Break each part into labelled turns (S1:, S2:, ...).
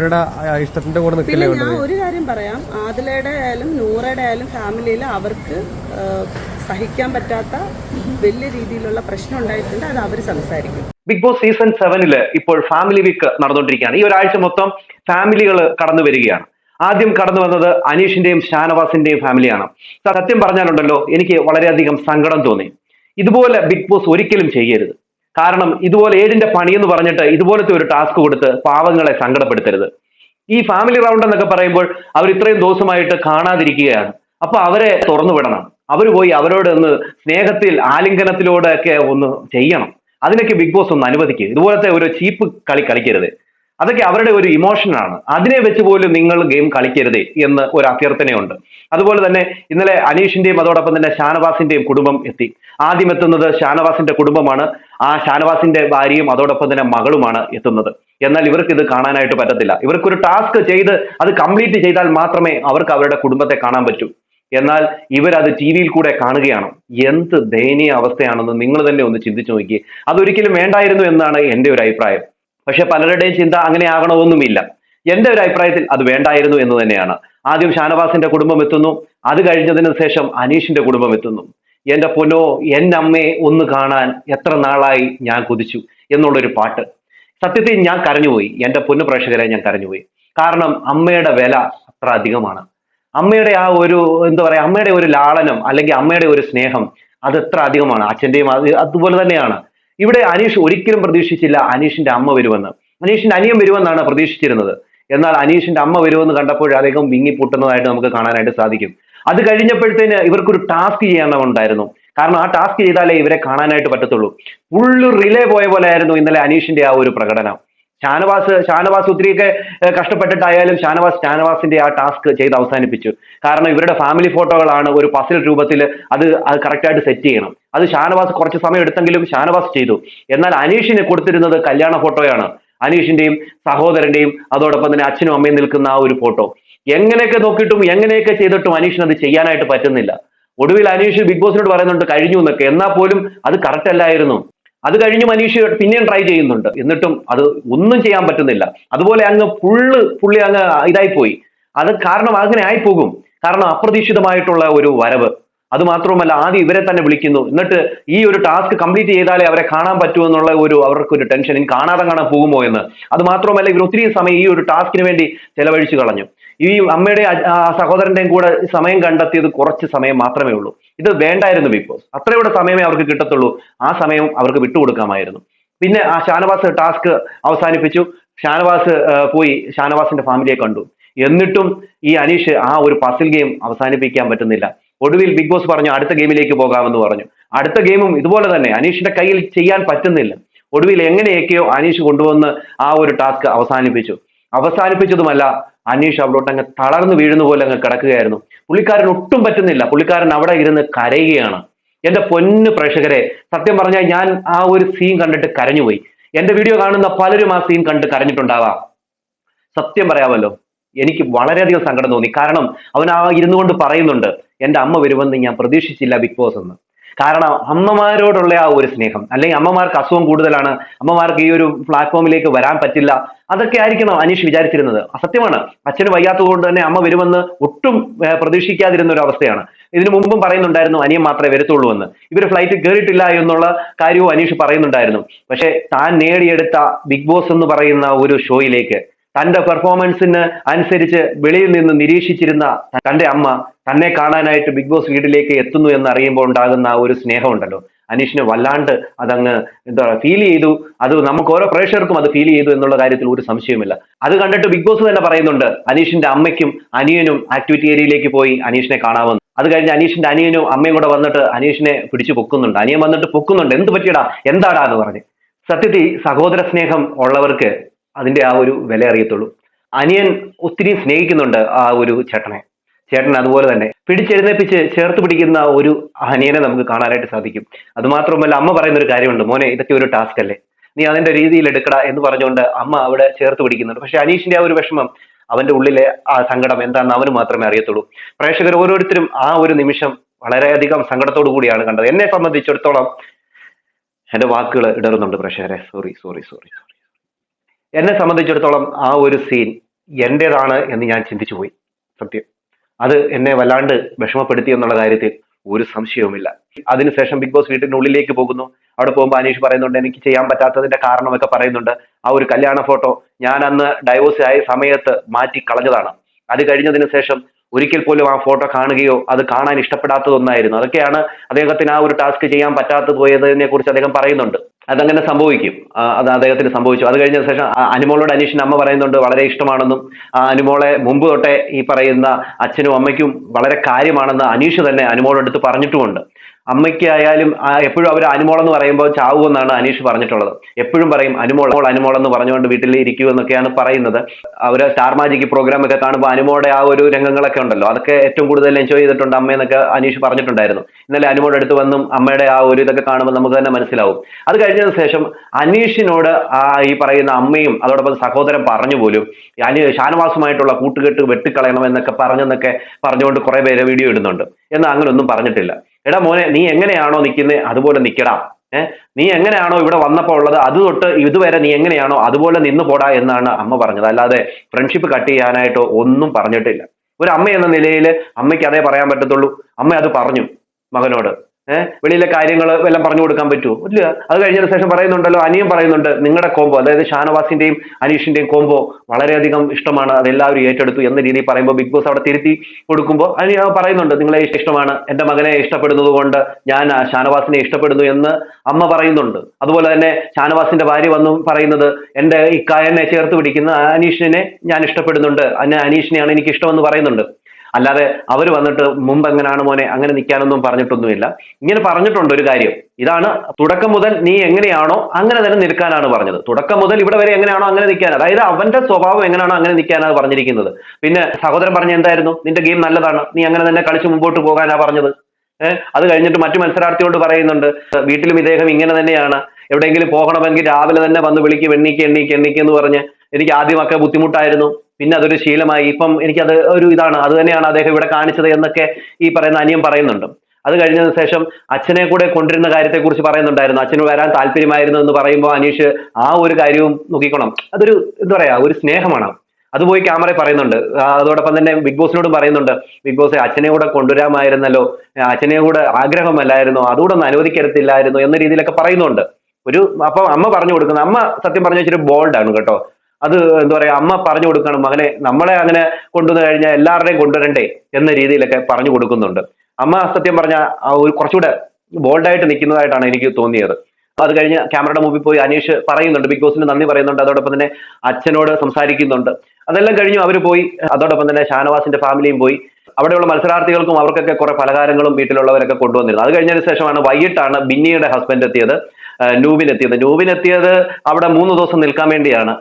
S1: ഇഷ്ടത്തിന്റെ കൂടെ
S2: പിന്നെ ഞാൻ ഒരു കാര്യം പറയാം. ആദിലയുടെ ആയാലും നൂറയുടെ ആയാലും ഫാമിലിയിൽ അവർക്ക് സഹിക്കാൻ പറ്റാത്ത വലിയ രീതിയിലുള്ള പ്രശ്നം ഉണ്ടായിട്ടുണ്ട്. അത് അവർ സംസാരിക്കും.
S3: ബിഗ് ബോസ് സീസൺ സെവനിൽ ഇപ്പോൾ ഫാമിലി വീക്ക് നടന്നുകൊണ്ടിരിക്കുകയാണ്. ഈ ഒരാഴ്ച മൊത്തം ഫാമിലികൾ കടന്നു വരികയാണ്. ആദ്യം കടന്നു വന്നത് അനീഷിന്റെയും ഷാനവാസിന്റെയും ഫാമിലിയാണ്. സത്യം പറഞ്ഞാലുണ്ടല്ലോ എനിക്ക് വളരെയധികം സങ്കടം തോന്നി. ഇതുപോലെ ബിഗ് ബോസ് ഒരിക്കലും ചെയ്യരുത്. കാരണം ഇതുപോലെ ഏഴിന്റെ പണി എന്ന് പറഞ്ഞിട്ട് ഇതുപോലത്തെ ഒരു ടാസ്ക് കൊടുത്ത് പാവങ്ങളെ സങ്കടപ്പെടുത്തരുത്. ഈ ഫാമിലി റൗണ്ട് എന്നൊക്കെ പറയുമ്പോൾ അവർ ഇത്രയും ദിവസമായിട്ട് കാണാതിരിക്കുകയാണ്. അപ്പൊ അവരെ തുറന്നു വിടണം. അവർ പോയി അവരോട് ഒന്ന് സ്നേഹത്തിൽ ആലിംഗനത്തിലൂടെ ഒക്കെ ഒന്ന് ചെയ്യണം. അതിനൊക്കെ ബിഗ് ബോസ് ഒന്ന് അനുവദിക്കുക ഇതുപോലത്തെ ഒരു ചീപ്പ് കളി കളിക്കരുത്. അതൊക്കെ അവരുടെ ഒരു ഇമോഷനാണ് അതിനെ വെച്ച് പോലും നിങ്ങൾ ഗെയിം കളിക്കരുത് എന്ന് ഒരു അഭ്യർത്ഥനയുണ്ട്. അതുപോലെ തന്നെ ഇന്നലെ അനീഷിന്റെയും അതോടൊപ്പം തന്നെ ഷാനവാസിന്റെയും കുടുംബം എത്തി. ആദ്യം എത്തുന്നത് ഷാനവാസിന്റെ കുടുംബമാണ്. ആ ഷാനവാസിന്റെ ഭാര്യയും അതോടൊപ്പം തന്നെ മകളുമാണ് എത്തുന്നത്. എന്നാൽ ഇവർക്ക് ഇത് കാണാനായിട്ട് പറ്റത്തില്ല. ഇവർക്കൊരു ടാസ്ക് ചെയ്ത് അത് കംപ്ലീറ്റ് ചെയ്താൽ മാത്രമേ അവർക്ക് അവരുടെ കുടുംബത്തെ കാണാൻ പറ്റൂ. എന്നാൽ ഇവരത് ടി വിയിൽ കൂടെ കാണുകയാണ്. എന്ത് ദയനീയ അവസ്ഥയാണെന്ന് നിങ്ങൾ തന്നെ ഒന്ന് ചിന്തിച്ചു നോക്കി അതൊരിക്കലും വേണ്ടായിരുന്നു എന്നാണ് എന്റെ ഒരു അഭിപ്രായം. പക്ഷെ പലരുടെയും ചിന്ത അങ്ങനെ ആകണമെന്നുമില്ല എന്റെ ഒരു അഭിപ്രായത്തിൽ അത് വേണ്ടായിരുന്നു എന്ന് തന്നെയാണ്. ആദ്യം ഷാനവാസിന്റെ കുടുംബം എത്തുന്നു. അത് കഴിഞ്ഞതിന് ശേഷം അനീഷിന്റെ കുടുംബം എത്തുന്നു. എന്റെ പൊന്നോ എന്റെ അമ്മയെ ഒന്ന് കാണാൻ എത്ര നാളായി ഞാൻ കൊതിച്ചു എന്നുള്ളൊരു പാട്ട്. സത്യത്തിൽ ഞാൻ കരഞ്ഞുപോയി. എന്റെ പൊന്നു പ്രേക്ഷകരെ ഞാൻ കരഞ്ഞുപോയി. കാരണം അമ്മയുടെ വില അത്ര അധികമാണ്. അമ്മയുടെ ആ ഒരു എന്താ പറയുക അമ്മയുടെ ഒരു ലാളനം അല്ലെങ്കിൽ അമ്മയുടെ ഒരു സ്നേഹം അത് എത്ര അധികമാണ്. അച്ഛന്റെയും അത് അതുപോലെ തന്നെയാണ്. ഇവിടെ അനീഷ് ഒരിക്കലും പ്രതീക്ഷിച്ചില്ല അനീഷിന്റെ അമ്മ വരുമെന്ന്. അനീഷിന്റെ അനിയൻ വരുമെന്നാണ് പ്രതീക്ഷിച്ചിരുന്നത്. എന്നാൽ അനീഷിന്റെ അമ്മ വരുമെന്ന് കണ്ടപ്പോൾ അദ്ദേഹം വിങ്ങി പൊട്ടുന്നതായിട്ട് നമുക്ക് കാണാനായിട്ട് സാധിക്കും. അത് കഴിഞ്ഞപ്പോഴത്തേന് ഇവർക്കൊരു ടാസ്ക് ചെയ്യാനുണ്ടായിരുന്നു. കാരണം ആ ടാസ്ക് ചെയ്താലേ ഇവരെ കാണാനായിട്ട് പറ്റത്തുള്ളൂ. ഫുള്ള് റിലേ പോയ പോലെ ആയിരുന്നു ഇന്നലെ അനീഷിന്റെ ആ ഒരു പ്രകടനം. ഷാനവാസ് ഷാനവാസ് ഒത്തിരിയൊക്കെ കഷ്ടപ്പെട്ടിട്ടായാലും ഷാനവാസ് ഷാനവാസിന്റെ ആ ടാസ്ക് ചെയ്ത് അവസാനിപ്പിച്ചു. കാരണം ഇവരുടെ ഫാമിലി ഫോട്ടോകളാണ് ഒരു പസിൽ രൂപത്തിൽ അത് അത് കറക്റ്റായിട്ട് സെറ്റ് ചെയ്യണം. അത് ഷാനവാസ് കുറച്ച് സമയം എടുത്തെങ്കിലും ഷാനവാസ് ചെയ്തു. എന്നാൽ അനീഷിന് കൊടുത്തിരുന്നത് കല്യാണ ഫോട്ടോയാണ് അനീഷിന്റെയും സഹോദരന്റെയും അതോടൊപ്പം തന്നെ അച്ഛനും അമ്മയും നിൽക്കുന്ന ആ ഒരു ഫോട്ടോ എങ്ങനെയൊക്കെ നോക്കിയിട്ടും എങ്ങനെയൊക്കെ ചെയ്തിട്ടും അനീഷിന് അത് ചെയ്യാനായിട്ട് പറ്റുന്നില്ല. ഒടുവിൽ അനീഷ് ബിഗ് ബോസിനോട് പറയുന്നുണ്ട് കഴിഞ്ഞു എന്നൊക്കെ. എന്നാൽ പോലും അത് കറക്റ്റ് അല്ലായിരുന്നു. അത് കഴിഞ്ഞ് മനീഷ് പിന്നെയും ട്രൈ ചെയ്യുന്നുണ്ട്. എന്നിട്ടും അത് ഒന്നും ചെയ്യാൻ പറ്റുന്നില്ല. അതുപോലെ അങ്ങ് ഫുള്ള് പുള്ളി അങ്ങ് ഇതായി പോയി അത് കാരണം അങ്ങനെ ആയിപ്പോകും. കാരണം അപ്രതീക്ഷിതമായിട്ടുള്ള ഒരു വരവ്. അത് മാത്രവുമല്ല ആദ്യം ഇവരെ തന്നെ വിളിക്കുന്നു. എന്നിട്ട് ഈ ഒരു ടാസ്ക് കംപ്ലീറ്റ് ചെയ്താലേ അവരെ കാണാൻ പറ്റൂ എന്നുള്ള ഒരു അവർക്ക് ഒരു ടെൻഷൻ ഇനി കാണാതെ കാണാൻ പോകുമോ എന്ന്. അത് മാത്രമല്ല ഇവർ ഒത്തിരി സമയം ഈ ഒരു ടാസ്കിന് വേണ്ടി ചെലവഴിച്ചു കളഞ്ഞു. ഈ അമ്മയുടെ സഹോദരന്റെയും കൂടെ സമയം കണ്ടെത്തിയത് കുറച്ച് സമയം മാത്രമേ ഉള്ളൂ. ഇത് വേണ്ടായിരുന്നു ബിഗ് ബോസ് അത്രയുടെ സമയമേ അവർക്ക് കിട്ടത്തുള്ളൂ. ആ സമയം അവർക്ക് വിട്ടുകൊടുക്കാമായിരുന്നു. പിന്നെ ആ ഷാനവാസ് ടാസ്ക് അവസാനിപ്പിച്ചു. ഷാനവാസ് പോയി ഷാനവാസിന്റെ ഫാമിലിയെ കണ്ടു. എന്നിട്ടും ഈ അനീഷ് ആ ഒരു പസിൽ ഗെയിം അവസാനിപ്പിക്കാൻ പറ്റുന്നില്ല. ഒടുവിൽ ബിഗ് ബോസ് പറഞ്ഞു അടുത്ത ഗെയിമിലേക്ക് പോകാമെന്ന് പറഞ്ഞു. അടുത്ത ഗെയിമും ഇതുപോലെ തന്നെ. അനീഷിന്റെ കയ്യിൽ ചെയ്യാൻ പറ്റുന്നില്ല. ഒടുവിൽ എങ്ങനെയൊക്കെയോ അനീഷ് കൊണ്ടുവന്ന് ആ ഒരു ടാസ്ക് അവസാനിപ്പിച്ചു. അവസാനിപ്പിച്ചതുമല്ല അനീഷ് അവിടോട്ട് അങ്ങ് തളർന്നു വീഴുന്ന പോലെ അങ്ങ് കിടക്കുകയായിരുന്നു. പുള്ളിക്കാരൻ ഒട്ടും പറ്റുന്നില്ല. പുള്ളിക്കാരൻ അവിടെ ഇരുന്ന് കരയുകയാണ്. എന്റെ പൊന്ന് പ്രേക്ഷകരെ സത്യം പറഞ്ഞാൽ ഞാൻ ആ ഒരു സീൻ കണ്ടിട്ട് കരഞ്ഞുപോയി. എന്റെ വീഡിയോ കാണുന്ന പലരും ആ സീൻ കണ്ട് കരഞ്ഞിട്ടുണ്ടാവാം. സത്യം പറയാമല്ലോ എനിക്ക് വളരെയധികം സങ്കടം തോന്നി. കാരണം അവൻ ആ ഇരുന്നു കൊണ്ട് പറയുന്നുണ്ട് എന്റെ അമ്മ വരുമെന്ന് ഞാൻ പ്രതീക്ഷിച്ചില്ല ബിഗ് ബോസ് എന്ന്. കാരണം അമ്മമാരോടുള്ള ആ ഒരു സ്നേഹം. അല്ലെങ്കിൽ അമ്മമാർക്ക് അസുഖം കൂടുതലാണ്. അമ്മമാർക്ക് ഈ ഒരു പ്ലാറ്റ്ഫോമിലേക്ക് വരാൻ പറ്റില്ല. അതൊക്കെ ആയിരിക്കണം അനീഷ് വിചാരിച്ചിരുന്നത്. അസത്യമാണ്. അച്ഛന് വയ്യാത്തത് കൊണ്ട് തന്നെ അമ്മ വരുമെന്ന് ഒട്ടും പ്രതീക്ഷിക്കാതിരുന്ന ഒരു അവസ്ഥയാണ്. ഇതിനു മുമ്പും പറയുന്നുണ്ടായിരുന്നു അനിയൻ മാത്രമേ വരത്തുള്ളൂ എന്ന്. ഇവർ ഫ്ലൈറ്റ് കയറിയിട്ടില്ല എന്നുള്ള കാര്യവും അനീഷ് പറയുന്നുണ്ടായിരുന്നു. പക്ഷേ താൻ നേടിയെടുത്ത ബിഗ് ബോസ് എന്ന് പറയുന്ന ഒരു ഷോയിലേക്ക് തന്റെ പെർഫോമൻസിന് അനുസരിച്ച് വെളിയിൽ നിന്ന് നിരീക്ഷിച്ചിരുന്ന തന്റെ അമ്മ തന്നെ കാണാനായിട്ട് ബിഗ് ബോസ് വീട്ടിലേക്ക് എത്തുന്നു എന്ന് അറിയുമ്പോൾ ഉണ്ടാകുന്ന ഒരു സ്നേഹമുണ്ടല്ലോ. അനീഷിന് വല്ലാണ്ട് അതങ്ങ് എന്താ പറയുക ഫീൽ ചെയ്തു. അത് നമുക്ക് ഓരോ പ്രേക്ഷകർക്കും അത് ഫീൽ ചെയ്തു എന്നുള്ള കാര്യത്തിൽ ഒരു സംശയമില്ല അത് കണ്ടിട്ട് ബിഗ് ബോസ് തന്നെ പറയുന്നുണ്ട് അനീഷിന്റെ അമ്മയ്ക്കും അനിയനും ആക്ടിവിറ്റി ഏരിയയിലേക്ക് പോയി അനീഷിനെ കാണാമെന്ന്. അത് കഴിഞ്ഞ് അനീഷിന്റെ അനിയനും അമ്മയും കൂടെ വന്നിട്ട് അനീഷിനെ പിടിച്ചു പൊക്കുന്നുണ്ട്. അനിയൻ വന്നിട്ട് പൊക്കുന്നുണ്ട്. എന്ത് പറ്റിയടാ? എന്താടാ എന്ന് പറഞ്ഞ്. സത്യത്തിൽ സഹോദര സ്നേഹം ഉള്ളവർക്ക് അതിന്റെ ആ ഒരു വില അറിയത്തുള്ളൂ. അനിയൻ ഒത്തിരി സ്നേഹിക്കുന്നുണ്ട് ആ ഒരു ചേട്ടനെ. ചേട്ടൻ അതുപോലെ തന്നെ പിടിച്ചെഴുന്നേപ്പിച്ച് ചേർത്ത് പിടിക്കുന്ന ഒരു അനിയനെ നമുക്ക് കാണാനായിട്ട് സാധിക്കും. അതുമാത്രമല്ല അമ്മ പറയുന്ന ഒരു കാര്യമുണ്ട് മോനെ ഇതൊക്കെ ഒരു ടാസ്ക് അല്ലേ? നീ അതിന്റെ രീതിയിൽ എടുക്കടാ എന്ന് പറഞ്ഞുകൊണ്ട് അമ്മ അവിടെ ചേർത്ത് പിടിക്കുന്നുണ്ട്. പക്ഷെ അനീഷിന്റെ ആ ഒരു വിഷമം അവന്റെ ഉള്ളിലെ ആ സങ്കടം എന്താണെന്ന് അവന് മാത്രമേ അറിയത്തുള്ളൂ. പ്രേക്ഷകർ ഓരോരുത്തരും ആ ഒരു നിമിഷം വളരെയധികം സങ്കടത്തോടു കൂടിയാണ് കണ്ടത്. എന്നെ സംബന്ധിച്ചിടത്തോളം എന്റെ വാക്കുകൾ ഇടറുന്നുണ്ട് പ്രേക്ഷകരെ. സോറി സോറി സോറി എന്നെ സംബന്ധിച്ചിടത്തോളം ആ ഒരു സീൻ എന്റെതാണ് എന്ന് ഞാൻ ചിന്തിച്ചു പോയി. സത്യം. അത് എന്നെ വല്ലാണ്ട് വിഷമപ്പെടുത്തി എന്നുള്ള കാര്യത്തിൽ ഒരു സംശയവുമില്ല. അതിനുശേഷം ബിഗ് ബോസ് വീട്ടിനുള്ളിലേക്ക് പോകുന്നു. അവിടെ പോകുമ്പോൾ അനീഷ് പറയുന്നുണ്ട് എനിക്ക് ചെയ്യാൻ പറ്റാത്തതിന്റെ കാരണമൊക്കെ പറയുന്നുണ്ട്. ആ ഒരു കല്യാണ ഫോട്ടോ ഞാൻ അന്ന് ഡൈവോഴ്സ് ആയ സമയത്ത് മാറ്റി കളഞ്ഞതാണ് അത് കഴിഞ്ഞതിന് ശേഷം ഒരിക്കൽ പോലും ആ ഫോട്ടോ കാണുകയോ അത് കാണാൻ ഇഷ്ടപ്പെടാത്തതൊന്നായിരുന്നു. അതൊക്കെയാണ് അദ്ദേഹത്തിന് ആ ഒരു ടാസ്ക് ചെയ്യാൻ പറ്റാത്ത പോയതിനെ കുറിച്ച് അദ്ദേഹം പറയുന്നുണ്ട്. അതങ്ങനെ സംഭവിക്കും. അത് അദ്ദേഹത്തിന് സംഭവിച്ചു. അത് കഴിഞ്ഞ ശേഷം അനുമോളോട് അനീഷിന് അമ്മ പറയുന്നുണ്ട് വളരെ ഇഷ്ടമാണെന്നും അനുമോളെ മുമ്പ് തൊട്ടേ ഈ പറയുന്ന അച്ഛനും അമ്മയ്ക്കും വളരെ കാര്യമാണെന്ന് അനീഷ് തന്നെ അനുമോളെടുത്ത് പറഞ്ഞിട്ടുമുണ്ട്. അമ്മയ്ക്കായാലും എപ്പോഴും അവർ അനുമോൾ എന്ന് പറയുമ്പോൾ ചാവുമെന്നാണ് അനീഷ് പറഞ്ഞിട്ടുള്ളത്. എപ്പോഴും പറയും അനുമോൾ അനുമോൾ അനുമോൾ എന്ന് പറഞ്ഞുകൊണ്ട് വീട്ടിൽ ഇരിക്കൂ എന്നൊക്കെയാണ് പറയുന്നത്. അവർ സ്റ്റാർ മാജിക് പ്രോഗ്രാം ഒക്കെ കാണുമ്പോൾ അനുമോടെ ആ ഒരു രംഗങ്ങളൊക്കെ ഉണ്ടല്ലോ. അതൊക്കെ ഏറ്റവും കൂടുതൽ എൻജോയ് ചെയ്തിട്ടുണ്ട് അമ്മയെന്നൊക്കെ അനീഷ് പറഞ്ഞിട്ടുണ്ടായിരുന്നു. ഇന്നലെ അനുമോടെ അടുത്ത് വന്നും അമ്മയുടെ ആ ഒരു ഇതൊക്കെ കാണുമ്പോൾ നമുക്ക് തന്നെ മനസ്സിലാവും. അത് കഴിഞ്ഞതിന് ശേഷം അനീഷിനോട് ആ ഈ പറയുന്ന അമ്മയും അതോടൊപ്പം സഹോദരൻ പറഞ്ഞു പോലും അനി ഷാനവാസുമായിട്ടുള്ള കൂട്ടുകെട്ട് വെട്ടിക്കളയണം എന്നൊക്കെ പറഞ്ഞെന്നൊക്കെ പറഞ്ഞുകൊണ്ട് കുറെ പേര് വീഡിയോ ഇടുന്നുണ്ട്. എന്നാൽ അങ്ങനെ ഒന്നും പറഞ്ഞിട്ടില്ല. എടാ മോനെ നീ എങ്ങനെയാണോ നിൽക്കുന്നത് അതുപോലെ നിൽക്കടാ ഏഹ് നീ എങ്ങനെയാണോ ഇവിടെ വന്നപ്പോൾ ഉള്ളത് അത് തൊട്ട് ഇതുവരെ നീ എങ്ങനെയാണോ അതുപോലെ നിന്ന് പോടാ എന്നാണ് അമ്മ പറഞ്ഞത്. അല്ലാതെ ഫ്രണ്ട്ഷിപ്പ് കട്ട് ചെയ്യാനായിട്ടോ ഒന്നും പറഞ്ഞിട്ടില്ല. ഒരു അമ്മ എന്ന നിലയിൽ അമ്മയ്ക്ക് അതേ പറയാൻ പറ്റത്തുള്ളൂ. അമ്മ അത് പറഞ്ഞു മകനോട്. ഏഹ് വെളിയിലെ കാര്യങ്ങൾ എല്ലാം പറഞ്ഞു കൊടുക്കാൻ പറ്റുമോ ഇല്ല. അത് കഴിഞ്ഞതിന് ശേഷം പറയുന്നുണ്ടല്ലോ അനിയൻ പറയുന്നുണ്ട് നിങ്ങളുടെ കോംബോ അതായത് ഷാനവാസിന്റെയും അനീഷിന്റെയും കോംബോ വളരെയധികം ഇഷ്ടമാണ് അത് എല്ലാവരും ഏറ്റെടുത്തു എന്ന രീതിയിൽ പറയുമ്പോൾ ബിഗ് ബോസ് അവിടെ തിരുത്തി കൊടുക്കുമ്പോൾ അനി പറയുന്നുണ്ട് നിങ്ങളെ ഇഷ്ടമാണ് എന്റെ മകനെ ഇഷ്ടപ്പെടുന്നത് കൊണ്ട് ഞാൻ ഷാനവാസിനെ ഇഷ്ടപ്പെടുന്നു എന്ന് അമ്മ പറയുന്നുണ്ട്. അതുപോലെ തന്നെ ഷാനവാസിന്റെ ഭാര്യ വന്നു പറയുന്നത് എന്റെ ഇക്കായനെ ചേർത്ത് പിടിക്കുന്ന അനീഷിനെ ഞാൻ ഇഷ്ടപ്പെടുന്നുണ്ട് അന്നെ അനീഷിനെയാണ് എനിക്ക് ഇഷ്ടമെന്ന് പറയുന്നുണ്ട്. അല്ലാതെ അവർ വന്നിട്ട് മുമ്പ് എങ്ങനെയാണ് മോനെ അങ്ങനെ നിൽക്കാനൊന്നും പറഞ്ഞിട്ടൊന്നുമില്ല. ഇങ്ങനെ പറഞ്ഞിട്ടുണ്ട് ഒരു കാര്യം. ഇതാണ് തുടക്കം മുതൽ നീ എങ്ങനെയാണോ അങ്ങനെ തന്നെ നിൽക്കാനാണ് പറഞ്ഞത്. തുടക്കം മുതൽ ഇവിടെ വരെ എങ്ങനെയാണോ അങ്ങനെ നിൽക്കാൻ. അതായത് അവന്റെ സ്വഭാവം എങ്ങനെയാണോ അങ്ങനെ നിൽക്കാനാണ് പറഞ്ഞിരിക്കുന്നത്. പിന്നെ സഹോദരൻ പറഞ്ഞ എന്തായിരുന്നു? നിന്റെ ഗെയിം നല്ലതാണ്. നീ അങ്ങനെ തന്നെ കളിച്ച് മുമ്പോട്ട് പോകാനാ പറഞ്ഞത്. അത് കഴിഞ്ഞിട്ട് മറ്റു മത്സരാർത്ഥിയോട് പറയുന്നുണ്ട് വീട്ടിലും ഇദ്ദേഹം ഇങ്ങനെ തന്നെയാണ്. എവിടെയെങ്കിലും പോകണമെങ്കിൽ രാവിലെ തന്നെ വന്ന് വിളിക്ക് എണ്ണീക്ക് എണ്ണീക്ക് എണ്ണീക്ക് എന്ന് പറഞ്ഞ് എനിക്ക് ആദ്യമൊക്കെ ബുദ്ധിമുട്ടായിരുന്നു. പിന്നെ അതൊരു ശീലമായി. ഇപ്പം എനിക്കത് ഒരു ഇതാണ്. അത് തന്നെയാണ് അദ്ദേഹം ഇവിടെ കാണിച്ചത് എന്നൊക്കെ ഈ പറയുന്ന അനിയൻ പറയുന്നുണ്ട്. അത് കഴിഞ്ഞതിന് ശേഷം അച്ഛനെ കൂടെ കൊണ്ടിരുന്ന കാര്യത്തെക്കുറിച്ച് പറയുന്നുണ്ടായിരുന്നു. അച്ഛന് വരാൻ താല്പര്യമായിരുന്നു എന്ന് പറയുമ്പോൾ അനീഷ് ആ ഒരു കാര്യവും നോക്കിക്കണം. അതൊരു എന്താ പറയാ ഒരു സ്നേഹമാണ്. അത് പോയി ക്യാമറ പറയുന്നുണ്ട്. അതോടൊപ്പം തന്നെ ബിഗ് ബോസിനോടും പറയുന്നുണ്ട്. ബിഗ് ബോസ് അച്ഛനെ കൂടെ കൊണ്ടുവരാമായിരുന്നല്ലോ. അച്ഛനെ കൂടെ ആഗ്രഹമല്ലായിരുന്നോ. അതുകൂടെ ഒന്ന് അനുവദിക്കരുത്തില്ലായിരുന്നു എന്ന രീതിയിലൊക്കെ പറയുന്നുണ്ട്. ഒരു അപ്പൊ അമ്മ പറഞ്ഞു കൊടുക്കുന്നത്. അമ്മ സത്യം പറഞ്ഞു വെച്ചൊരു ബോൾഡാണ് കേട്ടോ. അത് എന്താ പറയാ അമ്മ പറഞ്ഞു കൊടുക്കണം മകനെ നമ്മളെ അങ്ങനെ കൊണ്ടുവന്നു കഴിഞ്ഞാൽ എല്ലാവരുടെയും കൊണ്ടുവരണ്ടേ എന്ന രീതിയിലൊക്കെ പറഞ്ഞു കൊടുക്കുന്നുണ്ട്. അമ്മ സത്യം പറഞ്ഞ ഒരു കുറച്ചുകൂടെ ബോൾഡായിട്ട് നിൽക്കുന്നതായിട്ടാണ് എനിക്ക് തോന്നിയത്. അത് കഴിഞ്ഞ് ക്യാമറയുടെ മുമ്പിൽ പോയി അനീഷ് പറയുന്നുണ്ട് ബിഗ് ബോസിന് നന്ദി പറയുന്നുണ്ട് അതോടൊപ്പം തന്നെ അച്ഛനോട് സംസാരിക്കുന്നുണ്ട്. അതെല്ലാം കഴിഞ്ഞു അവർ പോയി അതോടൊപ്പം തന്നെ ഷാനവാസിന്റെ ഫാമിലിയും പോയി. അവിടെയുള്ള മത്സരാർത്ഥികൾക്കും അവർക്കൊക്കെ കുറെ പലഹാരങ്ങളും വീട്ടിലുള്ളവരൊക്കെ കൊണ്ടുവന്നിരുന്നു അത് കഴിഞ്ഞതിന് ശേഷമാണ് വൈകിട്ടാണ് ബിന്നിയുടെ ഹസ്ബൻഡ് എത്തിയത് നൂബിൻ എത്തിയത്. അവിടെ മൂന്ന് ദിവസം നിൽക്കാൻ വേണ്ടിയാണ്.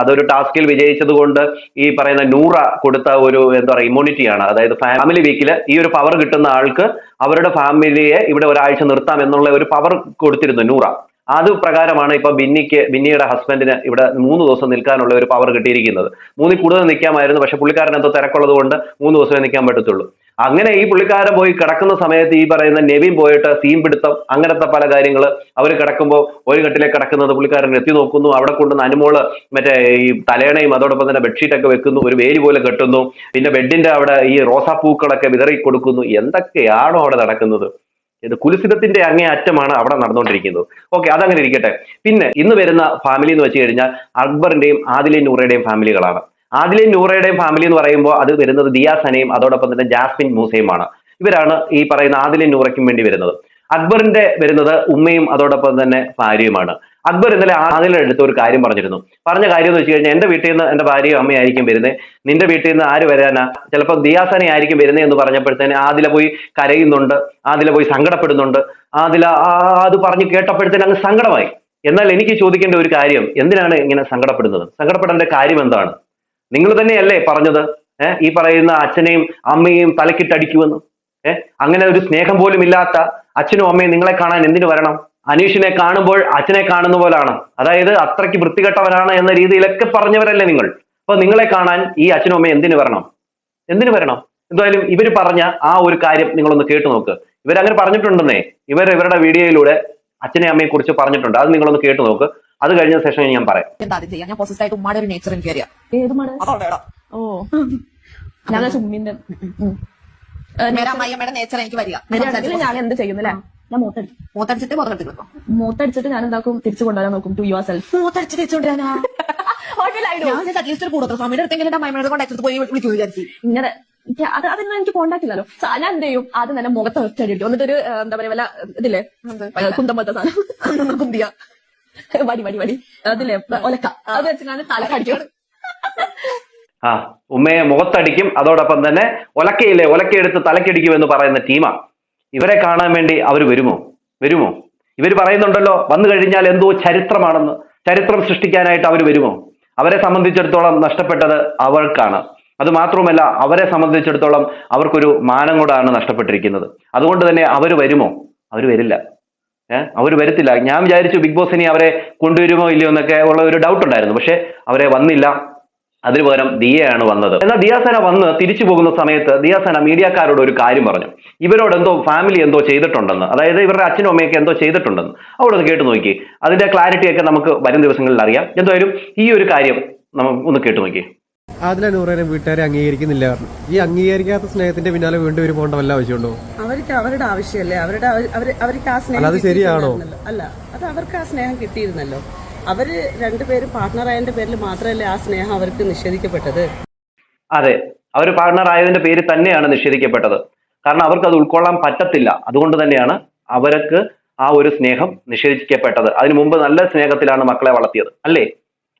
S3: അതൊരു ടാസ്കിൽ വിജയിച്ചത് കൊണ്ട് ഈ പറയുന്ന നൂറ കൊടുത്ത ഒരു എന്താ പറയുക ഇമ്മ്യൂണിറ്റിയാണ് അതായത് ഫാമിലി വീക്കിൽ ഈ ഒരു പവർ കിട്ടുന്ന ആൾക്ക് അവരുടെ ഫാമിലിയെ ഇവിടെ ഒരാഴ്ച നിർത്താം എന്നുള്ള ഒരു പവർ കൊടുത്തിരുന്നു നൂറ. അത് പ്രകാരമാണ് ഇപ്പൊ ബിന്നിക്ക് ബിന്നിയുടെ ഹസ്ബൻഡിന് ഇവിടെ മൂന്ന് ദിവസം നിൽക്കാനുള്ള ഒരു പവർ കിട്ടിയിരിക്കുന്നത്. മൂന്നിൽ കൂടുതൽ നിൽക്കാമായിരുന്നു പക്ഷെ പുള്ളിക്കാരൻ എന്തോ തിരക്കുള്ളത് കൊണ്ട് മൂന്ന് ദിവസമേ നിൽക്കാൻ പറ്റത്തുള്ളൂ. അങ്ങനെ ഈ പുള്ളിക്കാരൻ പോയി കിടക്കുന്ന സമയത്ത് ഈ പറയുന്ന നെവിൻ പോയിട്ട് സീൻ പിടുത്തം അങ്ങനത്തെ പല കാര്യങ്ങൾ അവർ കിടക്കുമ്പോൾ ഒരു കെട്ടിലേക്ക് കിടക്കുന്നത് പുള്ളിക്കാരൻ എത്തി നോക്കുന്നു. അവിടെ കൊണ്ടുവന്ന് അനുമോൾ മറ്റേ ഈ തലേണയും അതോടൊപ്പം തന്നെ ബെഡ്ഷീറ്റ് ഒക്കെ വെക്കുന്നു ഒരു വേലി പോലെ കെട്ടുന്നു. പിന്നെ ബെഡിന്റെ അവിടെ ഈ റോസാപ്പൂക്കളൊക്കെ വിതറി കൊടുക്കുന്നു എന്തൊക്കെയാണോ അവിടെ നടക്കുന്നത്? കുലുസിതത്തിന്റെ അങ്ങേ അറ്റമാണ് അവിടെ നടന്നുകൊണ്ടിരിക്കുന്നത്. ഓക്കെ അതങ്ങനെ ഇരിക്കട്ടെ. പിന്നെ ഇന്ന് വരുന്ന ഫാമിലി എന്ന് വെച്ച് കഴിഞ്ഞാൽ അക്ബറിന്റെയും ആദിലെ നൂറയുടെയും ഫാമിലികളാണ്. ആദിലെ നൂറയുടെയും ഫാമിലി എന്ന് പറയുമ്പോൾ അത് വരുന്നത് ദിയാസനയും അതോടൊപ്പം തന്നെ ജാസ്മിൻ മൂസയുമാണ്. ഇവരാണ് ഈ പറയുന്ന ആദിലെ നൂറയ്ക്കും വേണ്ടി വരുന്നത്. അക്ബറിന്റെ വരുന്നത് ഉമ്മയും അതോടൊപ്പം തന്നെ ഭാര്യയുമാണ്. അക്ബർ ഇന്നലെ ആദിലെ എടുത്ത ഒരു കാര്യം പറഞ്ഞിരുന്നു. പറഞ്ഞ കാര്യം എന്ന് വെച്ച് കഴിഞ്ഞാൽ എന്റെ വീട്ടിൽ നിന്ന് എന്റെ ഭാര്യയും അമ്മയായിരിക്കും വരുന്നത്. നിന്റെ വീട്ടിൽ നിന്ന് ആര് വരാനാ? ചിലപ്പോൾ ദിയാസന ആയിരിക്കും വരുന്നത് എന്ന് പറഞ്ഞപ്പോഴത്തേന് ആദില പോയി കരയുന്നുണ്ട്. ആദില പോയി സങ്കടപ്പെടുന്നുണ്ട്. ആദില അത് പറഞ്ഞ് കേട്ടപ്പോഴത്തേന് അങ്ങ് സങ്കടമായി. എന്നാൽ എനിക്ക് ചോദിക്കേണ്ട ഒരു കാര്യം എന്തിനാണ് ഇങ്ങനെ സങ്കടപ്പെടുന്നത്? സങ്കടപ്പെടേണ്ട കാര്യം എന്താണ്? നിങ്ങൾ തന്നെയല്ലേ പറഞ്ഞത്? ഈ പറയുന്ന അച്ഛനെയും അമ്മയെയും തലക്കിട്ടടിക്കുമെന്ന്. ഏഹ് അങ്ങനെ ഒരു സ്നേഹം പോലും ഇല്ലാത്ത അച്ഛനും അമ്മയും നിങ്ങളെ കാണാൻ എന്തിനു വരണം? അനീഷിനെ കാണുമ്പോൾ അച്ഛനെ കാണുന്ന പോലാണ്. അതായത് അത്രയ്ക്ക് വൃത്തികെട്ടവനാണ് എന്ന രീതിയിലൊക്കെ പറഞ്ഞവരല്ലേ നിങ്ങൾ. അപ്പൊ നിങ്ങളെ കാണാൻ ഈ അച്ഛനും അമ്മയും എന്തിനു വരണം? എന്തിനു വരണം? എന്തായാലും ഇവർ പറഞ്ഞ ആ ഒരു കാര്യം നിങ്ങളൊന്ന് കേട്ടു നോക്ക്. ഇവരങ്ങനെ പറഞ്ഞിട്ടുണ്ടെന്നേ. ഇവർ ഇവരുടെ വീഡിയോയിലൂടെ അച്ഛനെ അമ്മയെ കുറിച്ച് പറഞ്ഞിട്ടുണ്ട്. അത് നിങ്ങളൊന്ന് കേട്ടു നോക്ക്. അത് കഴിഞ്ഞ ശേഷം ഞാൻ പറയാം.
S1: എന്താ ആദ്യം ചെയ്യാം? ഞാൻ ഒരു നേച്ചർ എനിക്ക് അറിയാം. ഓ. ഞാൻ ചുമ്മിന്റെ
S4: നേച്ചർ എനിക്ക് വരിക.
S1: ഞാൻ എന്ത് ചെയ്യുന്നില്ലേ? ഞാൻ മൂത്തടിക്കും
S4: മൂത്തടിച്ചിട്ട് മുതലെടുത്ത് കിടക്കും
S1: മൂത്തടിച്ചിട്ട് ഞാൻ എന്താക്കും തിരിച്ചു കൊണ്ടുവരാൻ നോക്കും. ടു യുവർ സെൽഫ്
S4: മൂത്തടിച്ച് തിരിച്ചുകൊണ്ടിരാനാ ഞാൻ അറ്റ്ലീസ്റ്റ് കൂടുതൽ പോയി വിളിച്ചു വിചാരിച്ചു.
S1: ഇങ്ങനെ. അത് അതൊന്നും എനിക്ക് കോണ്ടാക്ട് ഇല്ലല്ലോ. ഞാൻ എന്ത് ചെയ്യും? ആദ്യം തന്നെ മുഖത്ത് അടിയിട്ടു എന്നിട്ടൊരു എന്താ പറയാ വല്ല ഇതില്ലേ? കുന്തം പോലത്തെ സാധനം. കുന്തിയ. വടി വടി വടി. അതില്ലേ? ഒലക്ക. അത് വെച്ച് ഞാൻ തലക്കടിക്കും
S3: ആ ഉമ്മയെ മുഖത്തടിക്കും. അതോടൊപ്പം തന്നെ ഒലക്കയില്ലേ? ഒലക്കയെടുത്ത് തലക്കടിക്കുമെന്ന് പറയുന്ന ടീമാണ് ഇവരെ കാണാൻ വേണ്ടി അവർ വരുമോ? വരുമോ? ഇവർ പറയുന്നുണ്ടല്ലോ വന്നു കഴിഞ്ഞാൽ എന്തോ ചരിത്രമാണെന്ന് ചരിത്രം സൃഷ്ടിക്കാനായിട്ട് അവർ വരുമോ? അവരെ സംബന്ധിച്ചിടത്തോളം നഷ്ടപ്പെട്ടത് അവർക്കാണ്. അത് മാത്രമല്ല അവരെ സംബന്ധിച്ചിടത്തോളം അവർക്കൊരു മാനം കൂടാണ് നഷ്ടപ്പെട്ടിരിക്കുന്നത്. അതുകൊണ്ട് തന്നെ അവർ വരുമോ? അവർ വരില്ല. ഏഹ് അവർ വരത്തില്ല. ഞാൻ വിചാരിച്ചു ബിഗ് ബോസ് ഇനി അവരെ കൊണ്ടുവരുമോ ഇല്ലയോ എന്നൊക്കെ ഉള്ള ഒരു ഡൗട്ട് ഉണ്ടായിരുന്നു. പക്ഷെ അവരെ വന്നില്ല. അതിനു പകരം ദിയയാണ് വന്നത്. എന്നാൽ ദിയാസേന വന്ന് തിരിച്ചു പോകുന്ന സമയത്ത് ദിയാസേന മീഡിയക്കാരോട് ഒരു കാര്യം പറഞ്ഞു. ഇവരോട് എന്തോ ഫാമിലി എന്തോ ചെയ്തിട്ടുണ്ടെന്ന് അതായത് ഇവരുടെ അച്ഛനും അമ്മയൊക്കെ എന്തോ ചെയ്തിട്ടുണ്ടെന്ന്. അവിടെ ഒന്ന് കേട്ട് നോക്കി അതിന്റെ ക്ലാരിറ്റി ഒക്കെ നമുക്ക് വരും ദിവസങ്ങളിൽ അറിയാം. എന്തായാലും ഈ ഒരു കാര്യം നമുക്ക് ഒന്ന് കേട്ട് നോക്കി
S5: അതിലെ നൂറേനെ വീട്ടുകാരെ അംഗീകരിക്കുന്നില്ല. ഈ അംഗീകരിക്കാത്ത സ്നേഹത്തിന്റെ പിന്നാലെ വീണ്ടും ഒരു പോകേണ്ട വല്ല ആവശ്യമുണ്ടോ?
S2: അവർക്ക് അവരുടെ ആവശ്യമല്ലേ? അവരുടെ അവ- അവർ അവർക്ക് ആ സ്നേഹം
S5: അല്ല, അത് ശരിയാണോ?
S2: കിട്ടിയിരുന്നല്ലോ. അല്ല അത് അവർക്ക് ആ സ്നേഹം കിട്ടിയിരുന്നല്ലോ. അവർ രണ്ടുപേരും പാർട്ട്ണറായതിന്റെ പേരിൽ മാത്രമല്ലേ ആ സ്നേഹം അവർക്ക് നിഷേധിക്കപ്പെട്ടത്?
S3: അതെ. അവർ പാർട്ണർ ആയതിന്റെ പേര് തന്നെയാണ് നിഷേധിക്കപ്പെട്ടത്. കാരണം അവർക്ക് അത് ഉൾക്കൊള്ളാൻ പറ്റത്തില്ല. അതുകൊണ്ട് തന്നെയാണ് അവർക്ക് ആ ഒരു സ്നേഹം നിഷേധിക്കപ്പെട്ടത്. അതിനു മുമ്പ് നല്ല സ്നേഹത്തിലാണ് മക്കളെ വളർത്തിയത്. അല്ലേ?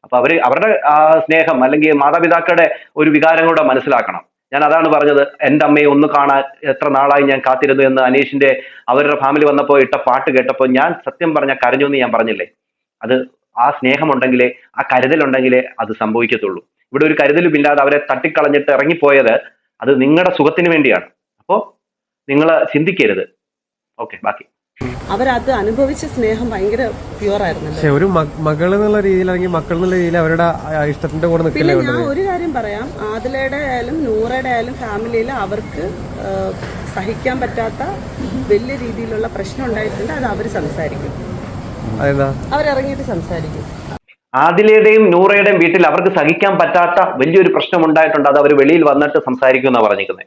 S3: അപ്പൊ അവർ അവരുടെ ആ സ്നേഹം അല്ലെങ്കിൽ മാതാപിതാക്കളുടെ ഒരു വികാരം കൂടെ മനസ്സിലാക്കണം. ഞാൻ അതാണ് പറഞ്ഞത്. എന്റെ അമ്മയെ ഒന്ന് കാണാൻ എത്ര നാളായി ഞാൻ കാത്തിരുന്നു എന്ന് അനീഷിന്റെ അവരുടെ ഫാമിലി വന്നപ്പോൾ ഇട്ട പാട്ട് കേട്ടപ്പോൾ ഞാൻ സത്യം പറഞ്ഞ കരഞ്ഞു എന്ന് ഞാൻ പറഞ്ഞില്ലേ? അത് ആ സ്നേഹമുണ്ടെങ്കിലേ ആ കരുതലുണ്ടെങ്കിലേ അത് സംഭവിക്കത്തുള്ളൂ. ഇവിടെ ഒരു കരുതലും ഇല്ലാതെ അവരെ തട്ടിക്കളഞ്ഞിട്ട് ഇറങ്ങിപ്പോയത് അത് നിങ്ങളുടെ സുഖത്തിന് വേണ്ടിയാണ്. അപ്പോൾ നിങ്ങൾ ചിന്തിക്കരുത്. ഓക്കെ ബാക്കി.
S2: അവരത് അനുഭവിച്ച സ്നേഹം ഭയങ്കര പ്യുവർ ആയിരുന്നു
S5: പക്ഷെ ഒരു മകൾ എന്നുള്ള രീതിയിൽ അല്ലെങ്കിൽ മക്കൾ എന്നുള്ള രീതിയിൽ അവരുടെ ഇഷ്ടത്തിന്റെ കൂടെ
S2: പിന്നെ
S5: നിൽക്കല്ലേ
S2: ഞാൻ ഒരു കാര്യം പറയാം. ആദിലയുടെ ആയാലും നൂറയുടെ ആയാലും ഫാമിലിയിൽ അവർക്ക് സഹിക്കാൻ പറ്റാത്ത വലിയ രീതിയിലുള്ള പ്രശ്നം ഉണ്ടായിട്ടുണ്ട്. അത് അവർ സംസാരിക്കും. അവരിറങ്ങിയിട്ട് സംസാരിക്കും.
S3: ആദിലയുടെയും നൂറയുടെയും വീട്ടിൽ അവർക്ക് സഹിക്കാൻ പറ്റാത്ത വലിയൊരു പ്രശ്നം ഉണ്ടായിട്ടുണ്ട്. അത് അവർ വെളിയിൽ വന്നിട്ട് സംസാരിക്കും എന്നാണ് പറഞ്ഞിരിക്കുന്നത്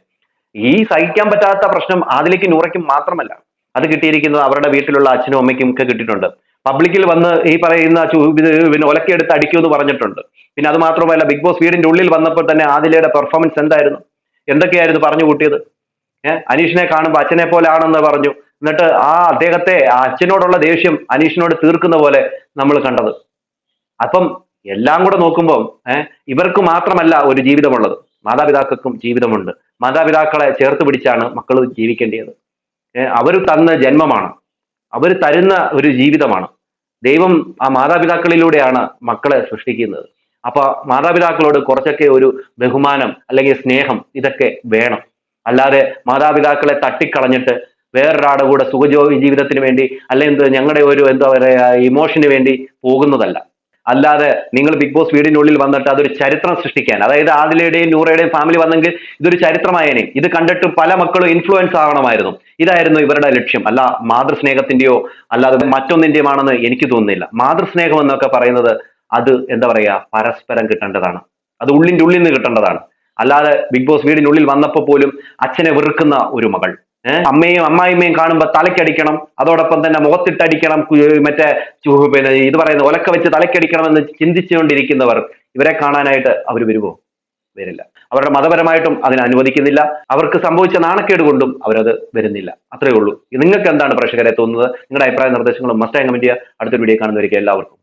S3: ഈ സഹിക്കാൻ പറ്റാത്ത പ്രശ്നം ആദിലയ്ക്കും നൂറയ്ക്കും മാത്രമല്ല. അത് കിട്ടിയിരിക്കുന്നത് അവരുടെ വീട്ടിലുള്ള അച്ഛനും അമ്മയ്ക്കും ഒക്കെ കിട്ടിയിട്ടുണ്ട്. പബ്ലിക്കിൽ വന്ന് ഈ പറയുന്ന പിന്നെ ഒലക്കെടുത്ത് അടിക്കുമെന്ന് പറഞ്ഞിട്ടുണ്ട്. പിന്നെ അത് മാത്രമല്ല ബിഗ് ബോസ് വീടിന്റെ ഉള്ളിൽ വന്നപ്പോൾ തന്നെ ആദിലയുടെ പെർഫോമൻസ് എന്തായിരുന്നു? എന്തൊക്കെയായിരുന്നു പറഞ്ഞു കൂട്ടിയത്? ഏഹ് അനീഷിനെ കാണുമ്പോൾ അച്ഛനെ പോലെ ആണെന്ന് പറഞ്ഞു. എന്നിട്ട് ആ അദ്ദേഹത്തെ ആ അച്ഛനോടുള്ള ദേഷ്യം അനീഷിനോട് തീർക്കുന്ന പോലെ നമ്മൾ കണ്ടത്. അപ്പം എല്ലാം കൂടെ നോക്കുമ്പോൾ ഇവർക്ക് മാത്രമല്ല ഒരു ജീവിതമുള്ളത്. മാതാപിതാക്കൾക്കും ജീവിതമുണ്ട്. മാതാപിതാക്കളെ ചേർത്ത് പിടിച്ചാണ് മക്കൾ ജീവിക്കേണ്ടത്. അവർ തന്ന ജന്മമാണ്. അവർ തരുന്ന ഒരു ജീവിതമാണ്. ദൈവം ആ മാതാപിതാക്കളിലൂടെയാണ് മക്കളെ സൃഷ്ടിക്കുന്നത്. അപ്പൊ മാതാപിതാക്കളോട് കുറച്ചൊക്കെ ഒരു ബഹുമാനം അല്ലെങ്കിൽ സ്നേഹം ഇതൊക്കെ വേണം. അല്ലാതെ മാതാപിതാക്കളെ തട്ടിക്കളഞ്ഞിട്ട് വേറൊരാളുടെ കൂടെ സുഖജോ ജീവിതത്തിന് വേണ്ടി അല്ലെങ്കിൽ ഞങ്ങളുടെ ഒരു എന്താ പറയാ ഇമോഷന് വേണ്ടി പോകുന്നതല്ല. അല്ലാതെ നിങ്ങൾ ബിഗ് ബോസ് വീടിനുള്ളിൽ വന്നിട്ട് അതൊരു ചരിത്രം സൃഷ്ടിക്കാൻ അതായത് ആദിലയുടെയും നൂറയുടെയും ഫാമിലി വന്നെങ്കിൽ ഇതൊരു ചരിത്രമായേനെ. ഇത് കണ്ടിട്ട് പല മക്കളും ഇൻഫ്ലുവൻസ് ആവണമായിരുന്നു. ഇതായിരുന്നു ഇവരുടെ ലക്ഷ്യം. അല്ല മാതൃസ്നേഹത്തിന്റെയോ അല്ലാതെ മറ്റൊന്നിന്റെയും ആണെന്ന് എനിക്ക് തോന്നുന്നില്ല. മാതൃസ്നേഹം എന്നൊക്കെ പറയുന്നത് അത് എന്താ പറയാ പരസ്പരം കിട്ടേണ്ടതാണ്. അത് ഉള്ളിന്റെ ഉള്ളിൽ നിന്ന് കിട്ടേണ്ടതാണ്. അല്ലാതെ ബിഗ് ബോസ് വീടിനുള്ളിൽ വന്നപ്പോൾ പോലും അച്ഛനെ വെറുക്കുന്ന ഒരു മകൾ. അമ്മയും അമ്മായിമ്മയും കാണുമ്പോൾ തലക്കടിക്കണം അതോടൊപ്പം തന്നെ മുഖത്തിട്ടടിക്കണം മറ്റേ പിന്നെ ഇത് പറയുന്ന ഒലക്ക വെച്ച് തലക്കടിക്കണം എന്ന് ചിന്തിച്ചുകൊണ്ടിരിക്കുന്നവർ ഇവരെ കാണാനായിട്ട് അവർ വരുമോ വരില്ല. അവരുടെ മതപരമായിട്ടും അതിനെ അനുവദിക്കുന്നില്ല. അവർക്ക് സംഭവിച്ച നാണക്കേട് കൊണ്ടും അവരത് വരുന്നില്ല. അത്രയേ ഉള്ളൂ. നിങ്ങൾക്ക് എന്താണ് പ്രേക്ഷകരെ തോന്നുന്നത്? നിങ്ങളുടെ അഭിപ്രായ നിർദ്ദേശങ്ങളും മസ്റ്റായി കമന്റ് അടുത്തൊരു വീഡിയോ കാണുന്നവർക്ക് എല്ലാവർക്കും